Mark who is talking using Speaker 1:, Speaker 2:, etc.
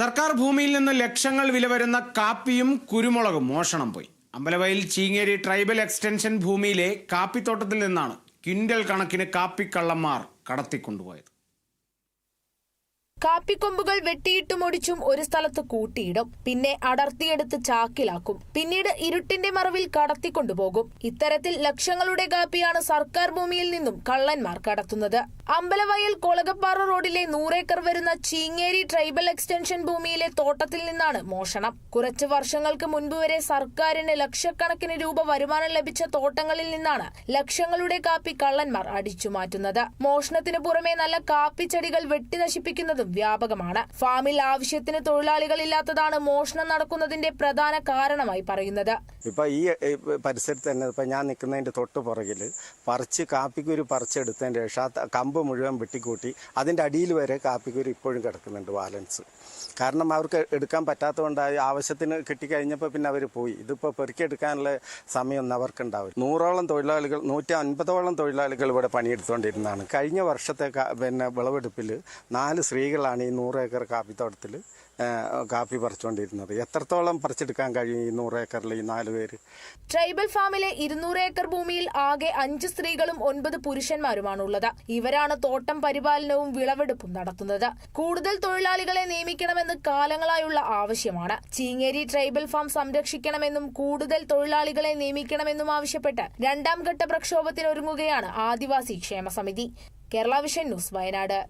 Speaker 1: സർക്കാർ ഭൂമിയിൽ നിന്ന് ലക്ഷങ്ങൾ വില വരുന്ന കാപ്പിയും കുരുമുളകും മോഷണം പോയി. അമ്പലവയൽ ചീങ്ങേരി ട്രൈബൽ എക്സ്റ്റൻഷൻ ഭൂമിയിലെ കാപ്പിത്തോട്ടത്തിൽ നിന്നാണ് ക്വിന്റൽ കണക്കിന് കാപ്പിക്കള്ളന്മാർ കടത്തിക്കൊണ്ടുപോയത്.
Speaker 2: കാപ്പിക്കൊമ്പുകൾ വെട്ടിയിട്ടും ഒടിച്ചും ഒരു സ്ഥലത്ത് കൂട്ടിയിടും. പിന്നെ അടർത്തിയെടുത്ത് ചാക്കിലാക്കും. പിന്നീട് ഇരുട്ടിന്റെ മറവിൽ കടത്തിക്കൊണ്ടുപോകും. ഇത്തരത്തിൽ ലക്ഷങ്ങളുടെ കാപ്പിയാണ് സർക്കാർ ഭൂമിയിൽ നിന്നും കള്ളന്മാർ കടത്തുന്നത്. അമ്പലവയൽ കൊളകപ്പാറ റോഡിലെ നൂറേക്കർ വരുന്ന ചീങ്ങേരി ട്രൈബൽ എക്സ്റ്റൻഷൻ ഭൂമിയിലെ തോട്ടത്തിൽ നിന്നാണ് മോഷണം. കുറച്ച് വർഷങ്ങൾക്ക് മുൻപ് വരെ സർക്കാരിന് ലക്ഷക്കണക്കിന് രൂപ വരുമാനം ലഭിച്ച തോട്ടങ്ങളിൽ നിന്നാണ് ലക്ഷങ്ങളുടെ കാപ്പി കള്ളന്മാർ അടിച്ചു മാറ്റുന്നത് മോഷണത്തിന് പുറമെ നല്ല കാപ്പി ചെടികൾ വെട്ടി നശിപ്പിക്കുന്നതും വ്യാപകമാണ്. ഫാമിൽ ആവശ്യത്തിന് തൊഴിലാളികൾ ഇല്ലാത്തതാണ് മോഷണം നടക്കുന്നതിന്റെ പ്രധാന കാരണമായി പറയുന്നത്.
Speaker 3: ഇപ്പൊ ഈ പരിസരത്ത് തന്നെ ഇപ്പൊ ഞാൻ നിൽക്കുന്നതിന്റെ തൊട്ട് പുറകിൽ പറിച്ച് കാപ്പിക്കുരു പറിച്ചെടുത്തതിന്റെ ശേഷം കമ്പ് മുഴുവൻ വെട്ടിക്കൂട്ടി അതിന്റെ അടിയിൽ വരെ കാപ്പിക്കുരു ഇപ്പോഴും കിടക്കുന്നുണ്ട് ബാലൻസ്. കാരണം അവർക്ക് എടുക്കാൻ പറ്റാത്തതുകൊണ്ട് ആവശ്യത്തിന് കിട്ടിക്കഴിഞ്ഞപ്പോൾ പിന്നെ അവർ പോയി. ഇതിപ്പോൾ പെറുക്കിയെടുക്കാനുള്ള സമയമൊന്നും അവർക്കുണ്ടാവും നൂറോളം തൊഴിലാളികൾ നൂറ്റി അൻപതോളം തൊഴിലാളികൾ ഇവിടെ പണിയെടുത്തുകൊണ്ടിരുന്നതാണ് കഴിഞ്ഞ വർഷത്തെ പിന്നെ വിളവെടുപ്പിൽ നാല് സ്ത്രീകളാണ് ഈ നൂറ് ഏക്കർ കാപ്പിത്തോട്ടത്തിൽ കാപ്പി പറിച്ചുകൊണ്ടിരുന്നത് എത്രത്തോളം പറിച്ചെടുക്കാൻ കഴിയും ഈ നൂറ് ഏക്കറിൽ ഈ നാല് പേര്?
Speaker 2: ട്രൈബൽ ഫാമിലെ ഇരുന്നൂറ് ഏക്കർ ഭൂമിയിൽ ആകെ അഞ്ച് സ്ത്രീകളും ഒൻപത് പുരുഷന്മാരുമാണുള്ളത്. ഇവരാണ് തോട്ടം പരിപാലനവും വിളവെടുപ്പും നടത്തുന്നത്. കൂടുതൽ തൊഴിലാളികളെ നിയമിക്കണമെന്ന് കാലങ്ങളായുള്ള ആവശ്യമാണ്. ചീങ്ങേരി ട്രൈബൽ ഫാം സംരക്ഷിക്കണമെന്നും കൂടുതൽ തൊഴിലാളികളെ നിയമിക്കണമെന്നും ആവശ്യപ്പെട്ട് രണ്ടാം ഘട്ട പ്രക്ഷോഭത്തിനൊരുങ്ങുകയാണ് ആദിവാസി ക്ഷേമ സമിതി. Kerala Vision News Wayanad.